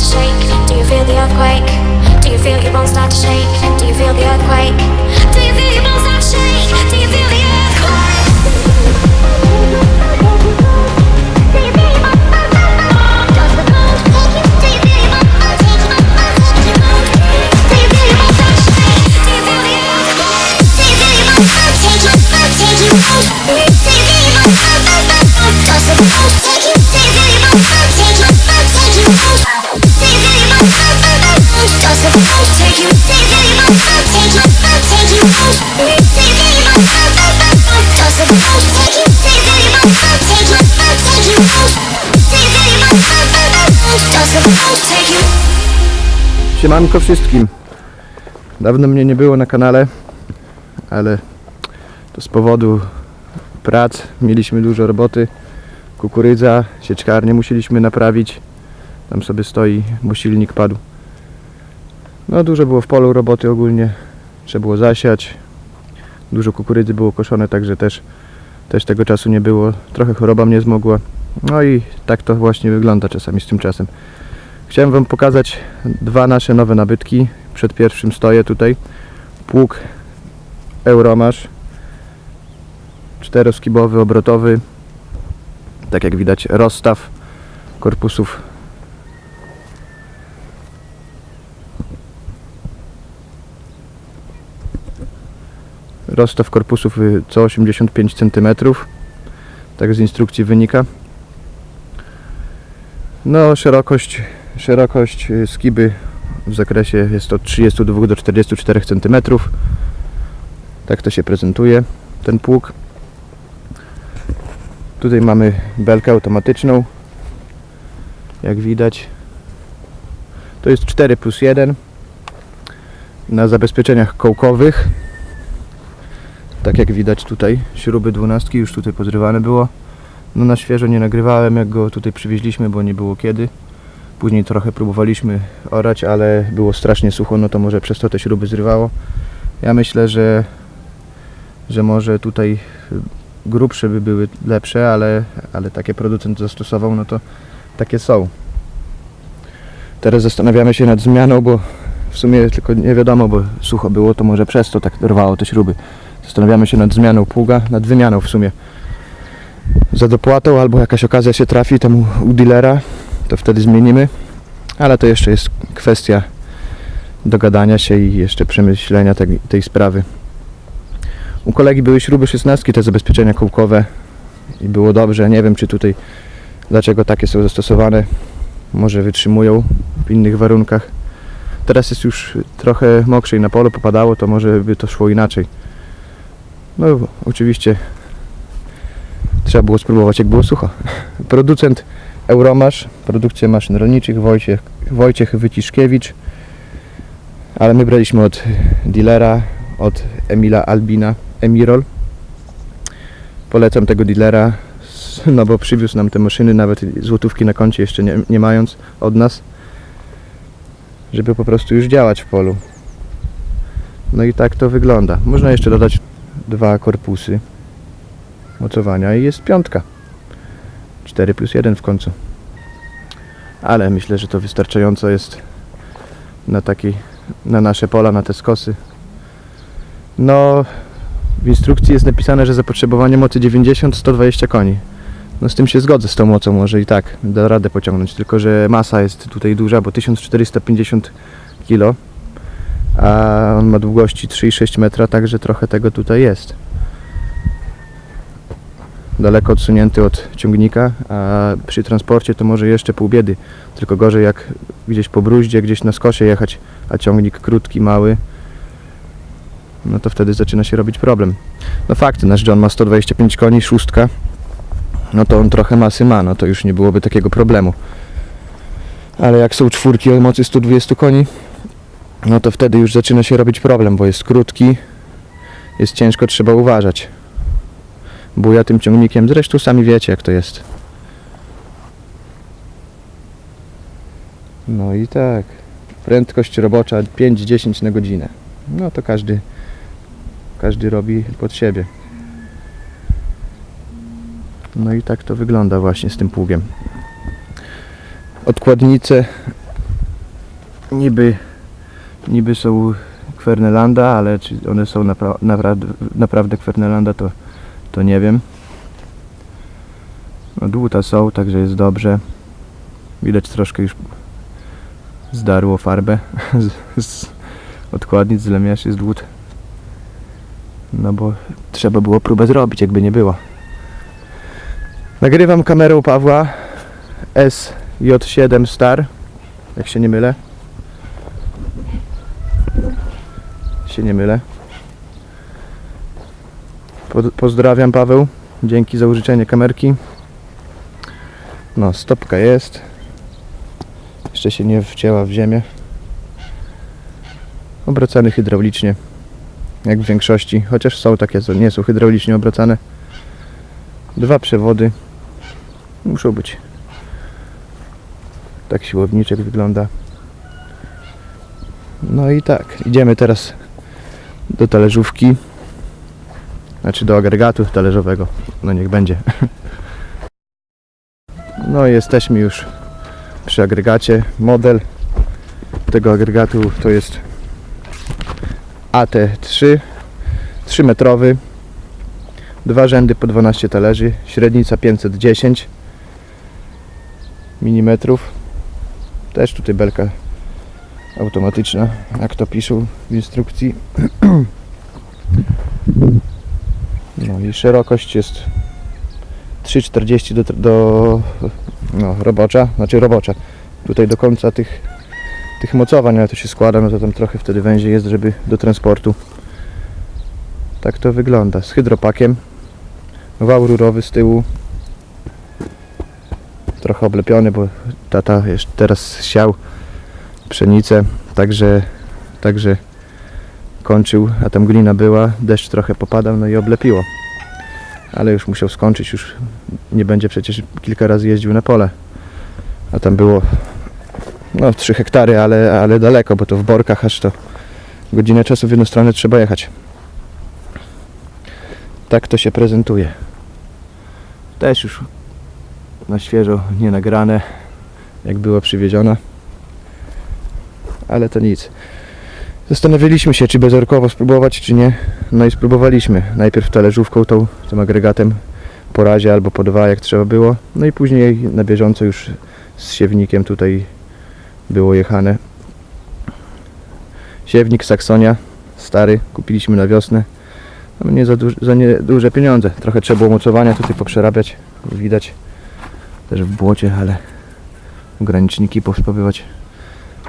to shake? Do you feel the earthquake? Do you feel your bones start to shake? Do you feel the earthquake? Do you feel your bones start to shake? Do you feel the earthquake? Take Siemanko wszystkim. Dawno mnie nie było na kanale, ale to z powodu prac mieliśmy dużo roboty. Kukurydza, sieczkarnię musieliśmy naprawić. Tam sobie stoi, bo silnik padł. No dużo było w polu roboty ogólnie. Trzeba było zasiać. Dużo kukurydzy było koszone, także też, też tego czasu nie było. Trochę choroba mnie zmogła. No i tak to właśnie wygląda czasami z tym czasem. Chciałem Wam pokazać dwa nasze nowe nabytki. Przed pierwszym stoję tutaj. Pług Euromasz. Czteroskibowy, obrotowy. Tak jak widać rozstaw korpusów rozstaw korpusów y, co 85 cm. Tak z instrukcji wynika. No, szerokość, szerokość y, skiby w zakresie jest od 32 do 44 cm. Tak to się prezentuje ten pług. Tutaj mamy belkę automatyczną. Jak widać. To jest 4 plus 1 na zabezpieczeniach kołkowych. Tak jak widać tutaj śruby 12 już tutaj pozrywane było. No na świeżo nie nagrywałem jak go tutaj przywieźliśmy, bo nie było kiedy. Później trochę próbowaliśmy orać, ale było strasznie sucho, no to może przez to te śruby zrywało. Ja myślę, że, że może tutaj grubsze by były lepsze, ale, ale takie producent zastosował, no to takie są. Teraz zastanawiamy się nad zmianą, bo w sumie tylko nie wiadomo, bo sucho było, to może przez to tak rwało te śruby. Zastanawiamy się nad zmianą pługa, nad wymianą w sumie za dopłatą albo jakaś okazja się trafi temu u dealera, to wtedy zmienimy. Ale to jeszcze jest kwestia dogadania się i jeszcze przemyślenia tej, tej sprawy. U kolegi były śruby 16, te zabezpieczenia kółkowe i było dobrze. Nie wiem czy tutaj dlaczego takie są zastosowane. Może wytrzymują w innych warunkach. Teraz jest już trochę mokrzej na polu, popadało, to może by to szło inaczej. No oczywiście Trzeba było spróbować jak było sucho. Producent Euromasz, produkcja maszyn rolniczych Wojciech, Wojciech Wyciszkiewicz. Ale my braliśmy od dealera, od Emila Albina, Emirol. Polecam tego dealera, no bo przywiózł nam te maszyny, nawet złotówki na koncie jeszcze nie, nie mając od nas, żeby po prostu już działać w polu. No i tak to wygląda. Można jeszcze dodać dwa korpusy mocowania i jest piątka. 4 plus 1 w końcu. Ale myślę, że to wystarczająco jest na taki, na nasze pola, na te skosy. No, w instrukcji jest napisane, że zapotrzebowanie mocy 90-120 koni. No z tym się zgodzę, z tą mocą może i tak da radę pociągnąć, tylko że masa jest tutaj duża, bo 1450 kg, a on ma długości 3,6 metra, także trochę tego tutaj jest daleko odsunięty od ciągnika, a przy transporcie to może jeszcze pół biedy. Tylko gorzej jak gdzieś po bruździe, gdzieś na skosie jechać, a ciągnik krótki, mały, no to wtedy zaczyna się robić problem. No fakt, nasz John ma 125 koni, szóstka, no to on trochę masy ma, no to już nie byłoby takiego problemu. Ale jak są czwórki o mocy 120 koni, no to wtedy już zaczyna się robić problem, bo jest krótki, jest ciężko, trzeba uważać buja tym ciągnikiem. Zresztą sami wiecie jak to jest. No i tak. Prędkość robocza 5-10 na godzinę. No to każdy każdy robi pod siebie. No i tak to wygląda właśnie z tym pługiem. Odkładnice niby, niby są Kwernelanda, ale czy one są napra- naprawdę, naprawdę Kwernelanda to, to nie wiem. No, dłuta są, także jest dobrze. Widać troszkę już zdarło farbę z, z odkładnic, z lemiaszy, z dłut. No bo trzeba było próbę zrobić, jakby nie było. Nagrywam kamerą Pawła SJ7 Star, jak się nie mylę. Się nie mylę. Po- Pozdrawiam Paweł. Dzięki za użyczenie kamerki. No, stopka jest. Jeszcze się nie wcięła w ziemię. Obracany hydraulicznie. Jak w większości, chociaż są takie, co nie są hydraulicznie obracane. Dwa przewody. Muszą być. Tak siłowniczek wygląda. No i tak, idziemy teraz do talerzówki. Znaczy do agregatu talerzowego. No niech będzie. No i jesteśmy już przy agregacie. Model tego agregatu to jest AT3 3 metrowy dwa rzędy po 12 talerzy średnica 510 mm też tutaj belka automatyczna jak to piszą w instrukcji szerokość jest 3,40 do, do no, robocza, znaczy robocza tutaj do końca tych tych mocowań, ale to się składa, no to tam trochę wtedy węzie jest, żeby do transportu. Tak to wygląda. Z hydropakiem. Wał rurowy z tyłu. Trochę oblepiony, bo tata jeszcze teraz siał pszenicę, także, także kończył, a tam glina była, deszcz trochę popadał, no i oblepiło. Ale już musiał skończyć, już nie będzie przecież kilka razy jeździł na pole. A tam było no 3 hektary, ale, ale daleko, bo to w Borkach aż to godzinę czasu w jedną stronę trzeba jechać. Tak to się prezentuje. Też już na świeżo nie nagrane, jak było przywieziona. Ale to nic. Zastanawialiśmy się, czy bezorkowo spróbować, czy nie. No i spróbowaliśmy. Najpierw talerzówką, tą, tym agregatem po razie albo po dwa, jak trzeba było. No i później na bieżąco już z siewnikiem tutaj było jechane. Siewnik Saksonia, stary, kupiliśmy na wiosnę. No nie za, duż, za nie duże pieniądze. Trochę trzeba mocowania tutaj poprzerabiać. Widać też w błocie, ale ograniczniki powspobywać.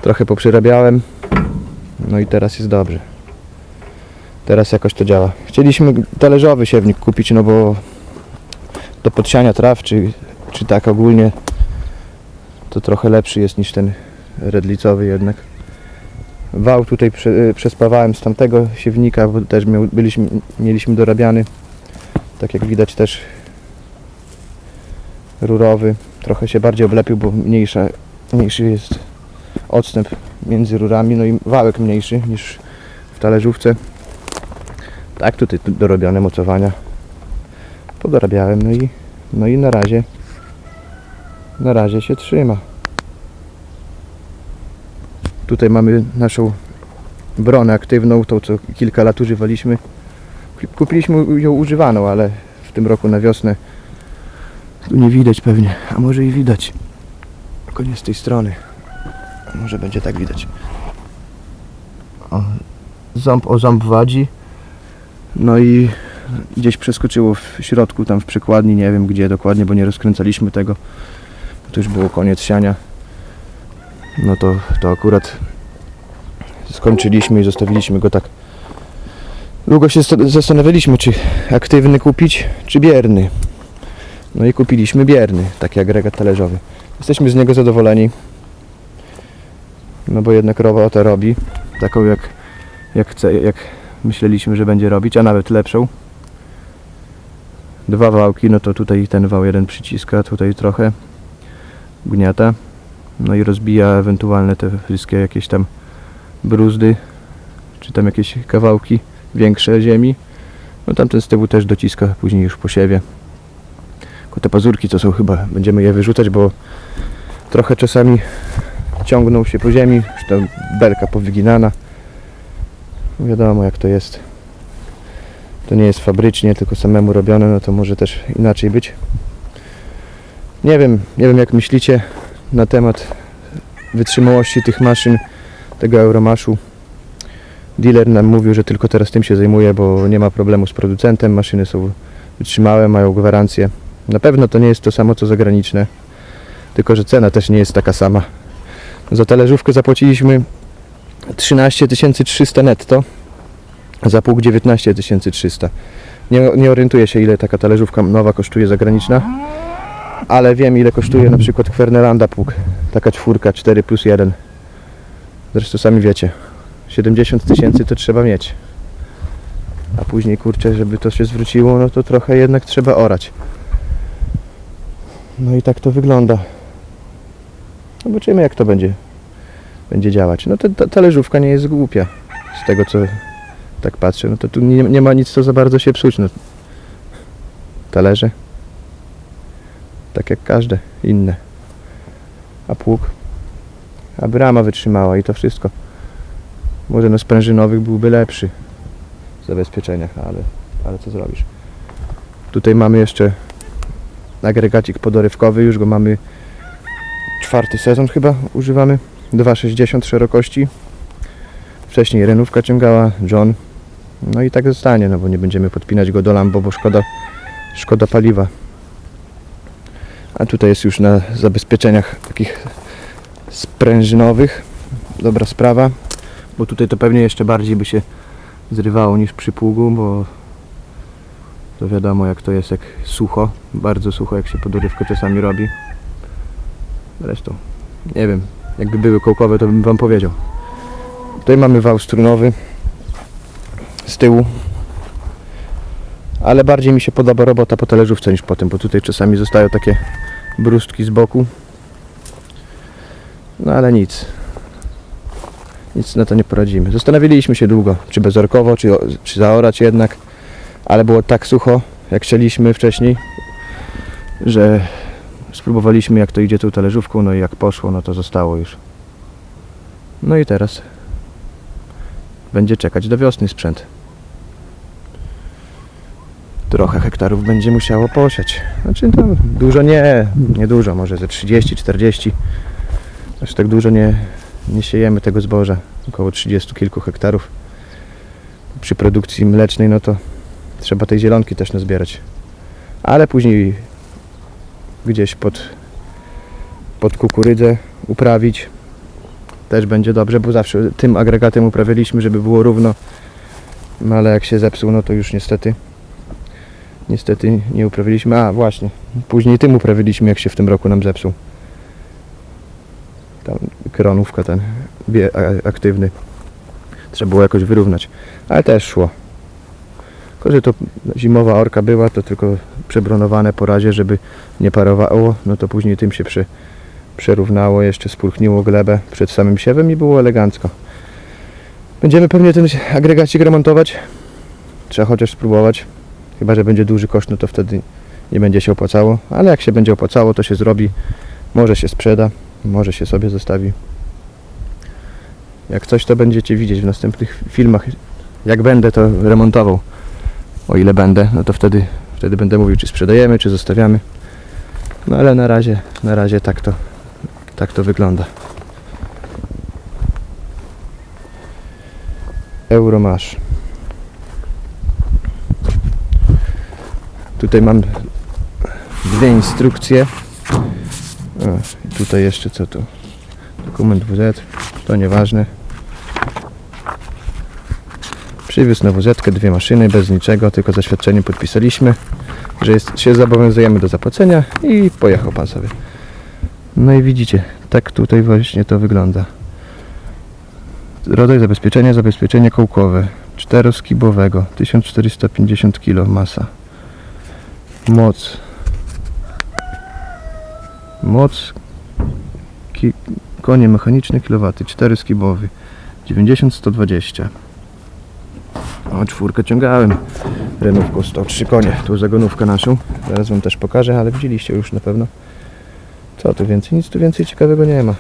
Trochę poprzerabiałem. No i teraz jest dobrze. Teraz jakoś to działa. Chcieliśmy talerzowy siewnik kupić, no bo do podsiania traw, czy, czy tak ogólnie to trochę lepszy jest niż ten redlicowy jednak. Wał tutaj y, przespawałem z tamtego siewnika, bo też miał, byliśmy, mieliśmy dorabiany. Tak jak widać też rurowy. Trochę się bardziej oblepił, bo mniejsza, mniejszy jest odstęp między rurami, no i wałek mniejszy niż w talerzówce. Tak tutaj tu dorobione mocowania. Podorabiałem, no i, no i na razie na razie się trzyma. Tutaj mamy naszą bronę aktywną, tą co kilka lat używaliśmy. Kupiliśmy ją używaną, ale w tym roku na wiosnę tu nie widać pewnie, a może i widać. Tylko nie z tej strony. Może będzie tak widać. O, ząb o ząb wadzi. No i gdzieś przeskoczyło w środku, tam w przekładni, nie wiem gdzie dokładnie, bo nie rozkręcaliśmy tego. To już było koniec siania. No to, to akurat skończyliśmy i zostawiliśmy go tak. Długo się sta- zastanawialiśmy, czy aktywny kupić, czy bierny. No i kupiliśmy bierny, taki agregat talerzowy. Jesteśmy z niego zadowoleni. No bo jednak robotę robi, taką jak, jak, chce, jak myśleliśmy, że będzie robić, a nawet lepszą. Dwa wałki, no to tutaj ten wał jeden przyciska, tutaj trochę gniata. No i rozbija ewentualne te wszystkie jakieś tam bruzdy, czy tam jakieś kawałki większe ziemi. No tamten z tyłu też dociska później już po siewie. Tylko te pazurki to są chyba, będziemy je wyrzucać, bo trochę czasami ciągną się po ziemi, już ta belka powyginana. Wiadomo jak to jest. To nie jest fabrycznie, tylko samemu robione, no to może też inaczej być. Nie wiem, nie wiem jak myślicie na temat wytrzymałości tych maszyn, tego Euromaszu. Dealer nam mówił, że tylko teraz tym się zajmuje, bo nie ma problemu z producentem, maszyny są wytrzymałe, mają gwarancję. Na pewno to nie jest to samo co zagraniczne, tylko że cena też nie jest taka sama. Za talerzówkę zapłaciliśmy 13 300 netto, za pług 19 300. Nie, nie orientuję się ile taka talerzówka nowa kosztuje zagraniczna, ale wiem ile kosztuje na przykład Kwerneranda pług, taka czwórka 4 plus 1. Zresztą sami wiecie, 70 tysięcy to trzeba mieć. A później kurczę, żeby to się zwróciło, no to trochę jednak trzeba orać. No i tak to wygląda. Zobaczymy jak to będzie, będzie działać. No ta talerzówka nie jest głupia. Z tego co tak patrzę, no to tu nie, nie ma nic co za bardzo się psuć. No. Talerze. Tak jak każde inne. A pług. A brama wytrzymała i to wszystko. Może na sprężynowych byłby lepszy w zabezpieczeniach, ale, ale co zrobisz. Tutaj mamy jeszcze agregacik podorywkowy, już go mamy czwarty sezon chyba używamy. 2,60 szerokości. Wcześniej renówka ciągała, John. No i tak zostanie, no bo nie będziemy podpinać go do Lambo, bo szkoda, szkoda paliwa. A tutaj jest już na zabezpieczeniach takich sprężynowych. Dobra sprawa, bo tutaj to pewnie jeszcze bardziej by się zrywało niż przy pługu, bo to wiadomo jak to jest jak sucho, bardzo sucho jak się podorywkę czasami robi. Zresztą, nie wiem, jakby były kołkowe to bym wam powiedział. Tutaj mamy wał strunowy z tyłu. Ale bardziej mi się podoba robota po talerzówce niż po tym, bo tutaj czasami zostają takie brustki z boku. No ale nic. Nic na to nie poradzimy. Zastanawialiśmy się długo, czy bezorkowo, czy, czy zaorać jednak, ale było tak sucho, jak chcieliśmy wcześniej, że spróbowaliśmy jak to idzie tą talerzówką, no i jak poszło, no to zostało już. No i teraz będzie czekać do wiosny sprzęt. Trochę hektarów będzie musiało posiać. Znaczy tam dużo nie, nie dużo, może ze 30, 40. Aż tak dużo nie, nie siejemy tego zboża. Około 30 kilku hektarów. Przy produkcji mlecznej no to trzeba tej zielonki też nazbierać. Ale później gdzieś pod, pod kukurydzę uprawić też będzie dobrze, bo zawsze tym agregatem uprawialiśmy, żeby było równo. No ale jak się zepsuł, no to już niestety niestety nie uprawiliśmy. A właśnie, później tym uprawiliśmy, jak się w tym roku nam zepsuł. Tam kronówka ten aktywny. Trzeba było jakoś wyrównać, ale też szło. Tylko, że to zimowa orka była, to tylko przebronowane po razie, żeby nie parowało, no to później tym się przy, przerównało, jeszcze spulchniło glebę przed samym siewem i było elegancko. Będziemy pewnie ten agregacik remontować. Trzeba chociaż spróbować. Chyba, że będzie duży koszt, no to wtedy nie będzie się opłacało. Ale jak się będzie opłacało, to się zrobi. Może się sprzeda, może się sobie zostawi. Jak coś, to będziecie widzieć w następnych filmach. Jak będę to remontował, o ile będę, no to wtedy, wtedy będę mówił, czy sprzedajemy, czy zostawiamy. No ale na razie, na razie tak to, tak to wygląda. Euromasz. Tutaj mam dwie instrukcje. O, tutaj jeszcze co tu? Dokument WZ, to nieważne. Przywiózł na WZ dwie maszyny bez niczego, tylko zaświadczenie podpisaliśmy, że jest, się zobowiązujemy do zapłacenia i pojechał pan sobie. No i widzicie, tak tutaj właśnie to wygląda. Rodzaj zabezpieczenia, zabezpieczenie kołkowe, czteroskibowego, 1450 kg masa. Moc. Moc ki, konie mechaniczne kilowaty, 4 skibowy, 90-120. O, czwórkę ciągałem Renówką 103 konie. Tu zagonówkę naszą. Zaraz wam też pokażę, ale widzieliście już na pewno. Co tu więcej? Nic tu więcej ciekawego nie ma.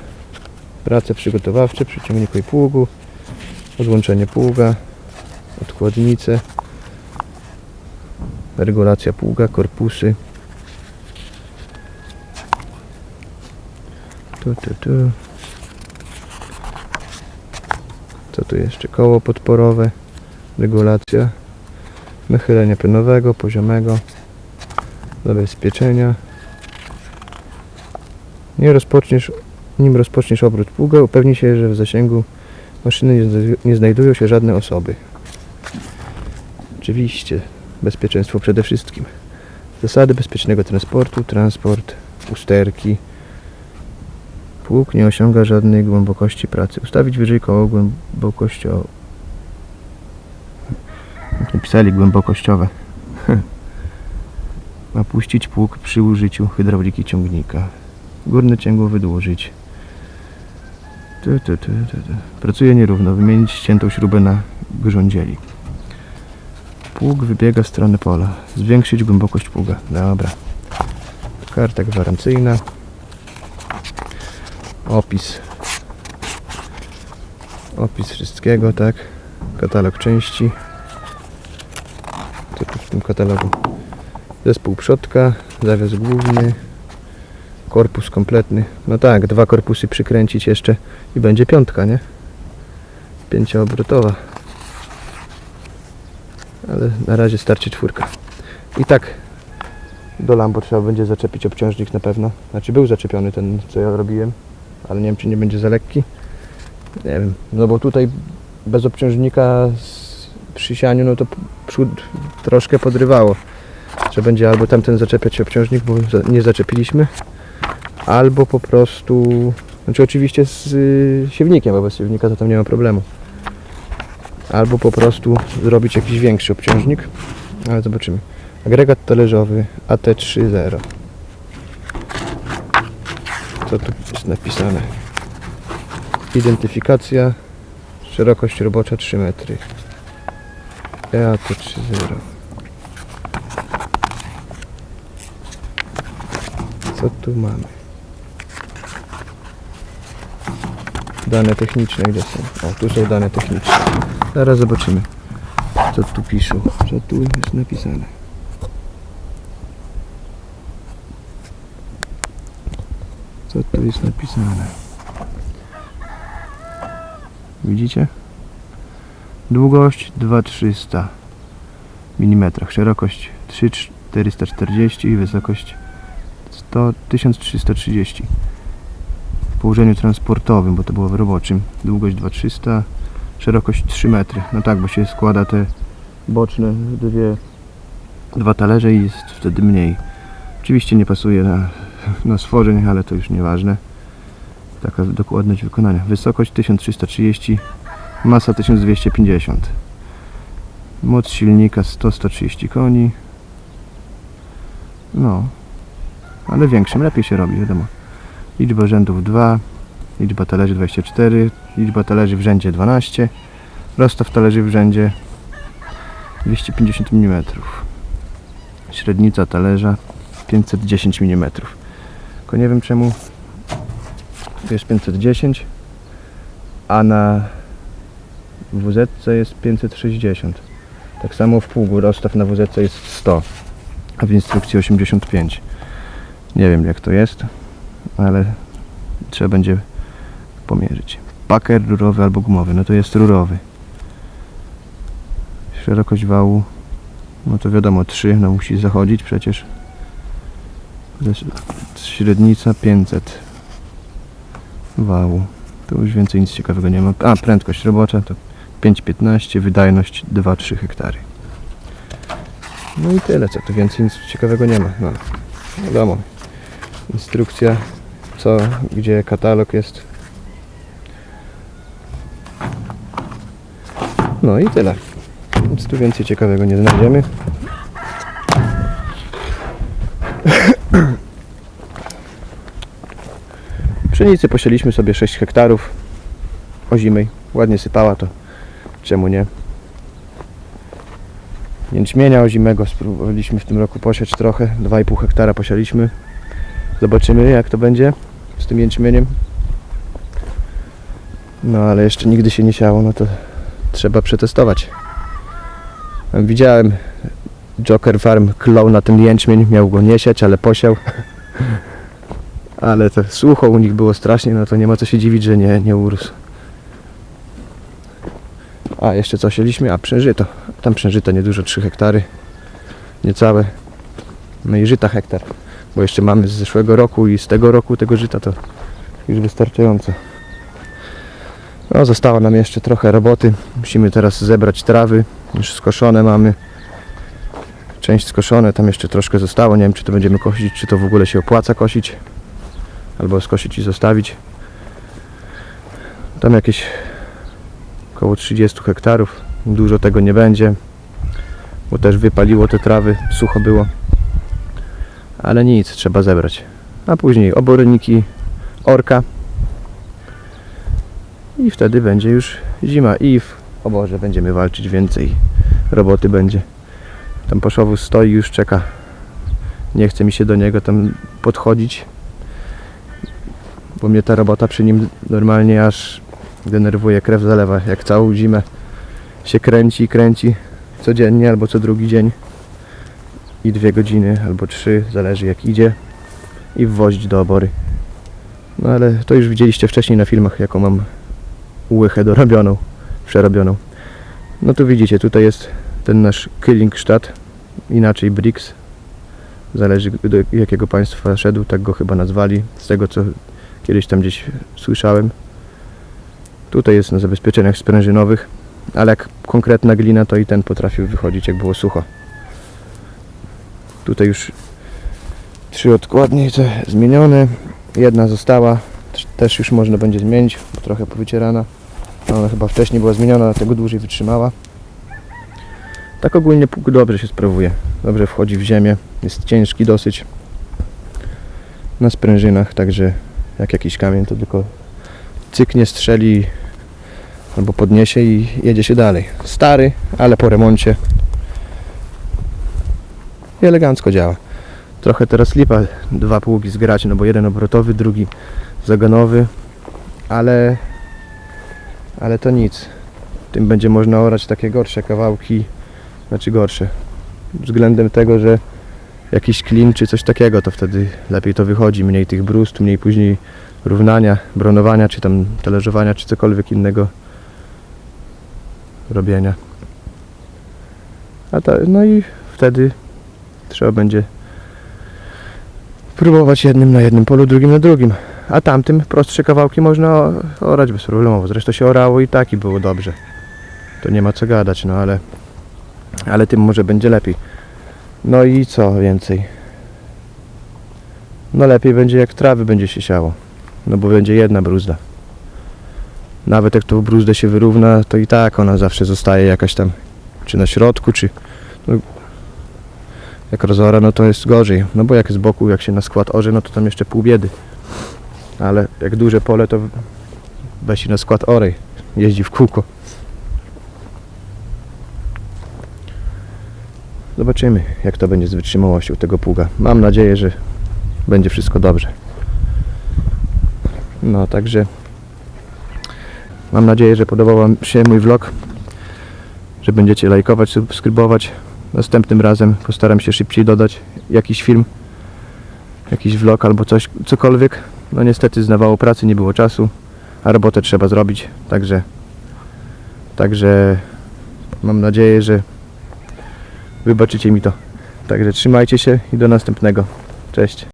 Prace przygotowawcze przy ciągniku i pługu. Odłączenie pługa. Odkładnice. Regulacja pługa, korpusy. Tu, tu, tu. Co tu jeszcze? Koło podporowe. Regulacja. Nachylenia płynowego, poziomego. Zabezpieczenia. Nie rozpoczniesz, nim rozpoczniesz obrót pługa, upewnij się, że w zasięgu maszyny nie, nie znajdują się żadne osoby. Oczywiście, bezpieczeństwo przede wszystkim. Zasady bezpiecznego transportu, transport, usterki. Pług nie osiąga żadnej głębokości pracy. Ustawić wyżej koło głębokościowe. Napisali głębokościowe. Opuścić pług przy użyciu hydrauliki ciągnika. Górne cięgło wydłużyć. Tu, tu, tu, tu, tu. Pracuje nierówno. Wymienić ściętą śrubę na grządzieli. Pług wybiega w stronę pola. Zwiększyć głębokość pługa. Dobra. Karta gwarancyjna. Opis. Opis wszystkiego, tak. Katalog części. W tym katalogu? Zespół przodka, zawias główny, korpus kompletny. No tak, dwa korpusy przykręcić jeszcze i będzie piątka, nie? Pięcioobrotowa. Ale na razie starczy czwórka. I tak do Lambo trzeba będzie zaczepić obciążnik na pewno. Znaczy był zaczepiony ten, co ja robiłem, ale nie wiem, czy nie będzie za lekki. Nie wiem, no bo tutaj bez obciążnika przy sianiu, no to przód troszkę podrywało. Że będzie albo tamten zaczepiać obciążnik, bo nie zaczepiliśmy, albo po prostu, znaczy oczywiście z y, siewnikiem, bo bez siewnika to tam nie ma problemu. Albo po prostu zrobić jakiś większy obciążnik, ale zobaczymy. Agregat talerzowy AT30. Co tu jest napisane? Identyfikacja, szerokość robocza 3 metry. E EAT30. Co tu mamy? Dane techniczne gdzie są? O, tu są dane techniczne. Zaraz zobaczymy, co tu piszą, co tu jest napisane. Co tu jest napisane? Widzicie? Długość 2300 mm, szerokość 3440 i wysokość 100, 1330 w położeniu transportowym, bo to było w roboczym. Długość 2300, szerokość 3 metry. No tak, bo się składa te boczne dwie, dwa talerze i jest wtedy mniej. Oczywiście nie pasuje na, na stworzeń, ale to już nieważne. Taka dokładność wykonania. Wysokość 1330, masa 1250. Moc silnika 100-130 koni. No, ale większym lepiej się robi, wiadomo. Liczba rzędów 2, liczba talerzy 24, liczba talerzy w rzędzie 12, rozstaw talerzy w rzędzie 250 mm. Średnica talerza 510 mm. Tylko nie wiem czemu tu jest 510, a na WZ jest 560. Tak samo w pługu rozstaw na WZ jest 100, a w instrukcji 85. Nie wiem jak to jest, ale trzeba będzie pomierzyć. Paker rurowy albo gumowy, no to jest rurowy. Szerokość wału, no to wiadomo 3, no musi zachodzić przecież. Średnica 500 wału. Tu już więcej nic ciekawego nie ma. A, prędkość robocza to 5,15, wydajność 2-3 hektary. No i tyle, co tu więcej nic ciekawego nie ma. No, wiadomo. Instrukcja, co, gdzie katalog jest. No i tyle. Nic tu więcej ciekawego nie znajdziemy. Pszenicy posieliśmy sobie 6 hektarów ozimej. Ładnie sypała to. Czemu nie? Jęczmienia ozimego spróbowaliśmy w tym roku posiać trochę. 2,5 hektara posialiśmy. Zobaczymy jak to będzie z tym jęczmieniem. No ale jeszcze nigdy się nie siało, no to trzeba przetestować. Widziałem Joker Farm klął na ten jęczmień, miał go nie siać, ale posiał. ale to sucho u nich było strasznie, no to nie ma co się dziwić, że nie, nie urósł. A jeszcze co sieliśmy? A przężyto. Tam przężyto niedużo, 3 hektary. Niecałe. No i żyta hektar. Bo jeszcze mamy z zeszłego roku i z tego roku tego żyta to już wystarczająco. No zostało nam jeszcze trochę roboty. Musimy teraz zebrać trawy. Już skoszone mamy. Część skoszone, tam jeszcze troszkę zostało. Nie wiem czy to będziemy kosić, czy to w ogóle się opłaca kosić. Albo skosić i zostawić. Tam jakieś około 30 hektarów. Dużo tego nie będzie, bo też wypaliło te trawy, sucho było. Ale nic, trzeba zebrać. A później oborniki, orka i wtedy będzie już zima i w oborze będziemy walczyć więcej. Roboty będzie. Tam poszowóz stoi, już czeka. Nie chce mi się do niego tam podchodzić, bo mnie ta robota przy nim normalnie aż denerwuje, krew zalewa, jak całą zimę się kręci, kręci codziennie albo co drugi dzień i dwie godziny albo trzy, zależy jak idzie i wwozić do obory. No ale to już widzieliście wcześniej na filmach, jaką mam łychę dorobioną, przerobioną. No tu widzicie, tutaj jest ten nasz Killingstadt, inaczej Brix. Zależy do jakiego państwa szedł, tak go chyba nazwali, z tego co kiedyś tam gdzieś słyszałem. Tutaj jest na zabezpieczeniach sprężynowych, ale jak konkretna glina, to i ten potrafił wychodzić, jak było sucho. Tutaj już trzy odkładnice zmienione, jedna została, też- już można będzie zmienić, trochę powycierana. Ona chyba wcześniej była zmieniona, dlatego dłużej wytrzymała. Tak ogólnie pług dobrze się sprawuje, dobrze wchodzi w ziemię, jest ciężki dosyć na sprężynach, także jak jakiś kamień to tylko cyknie, strzeli albo podniesie i jedzie się dalej. Stary, ale po remoncie i elegancko działa. Trochę teraz lipa dwa pługi zgrać, no bo jeden obrotowy, drugi zaganowy, ale ale to nic. Tym będzie można orać takie gorsze kawałki, znaczy gorsze. Względem tego, że jakiś klin czy coś takiego, to wtedy lepiej to wychodzi, mniej tych brust, mniej później równania, bronowania, czy tam talerzowania, czy cokolwiek innego robienia. A ta, no i wtedy trzeba będzie próbować jednym na jednym polu, drugim na drugim. A tamtym prostsze kawałki można orać bezproblemowo. Zresztą się orało i tak i było dobrze. To nie ma co gadać, no ale ale tym może będzie lepiej. No i co więcej? No lepiej będzie jak trawy będzie się siało. No bo będzie jedna bruzda. Nawet jak tą bruzdę się wyrówna, to i tak ona zawsze zostaje jakaś tam, czy na środku, czy no, jak rozora, no to jest gorzej. No bo jak z boku, jak się na skład orze, no to tam jeszcze pół biedy. Ale jak duże pole, to weź na skład orej. Jeździ w kółko. Zobaczymy, jak to będzie z wytrzymałością tego pługa. Mam nadzieję, że będzie wszystko dobrze. No, także mam nadzieję, że podobał Wam się mój vlog, że będziecie lajkować, subskrybować. Następnym razem postaram się szybciej dodać jakiś film, jakiś vlog albo coś, cokolwiek. No niestety z nawało pracy nie było czasu, a robotę trzeba zrobić, także także mam nadzieję, że wybaczycie mi to. Także trzymajcie się i do następnego. Cześć.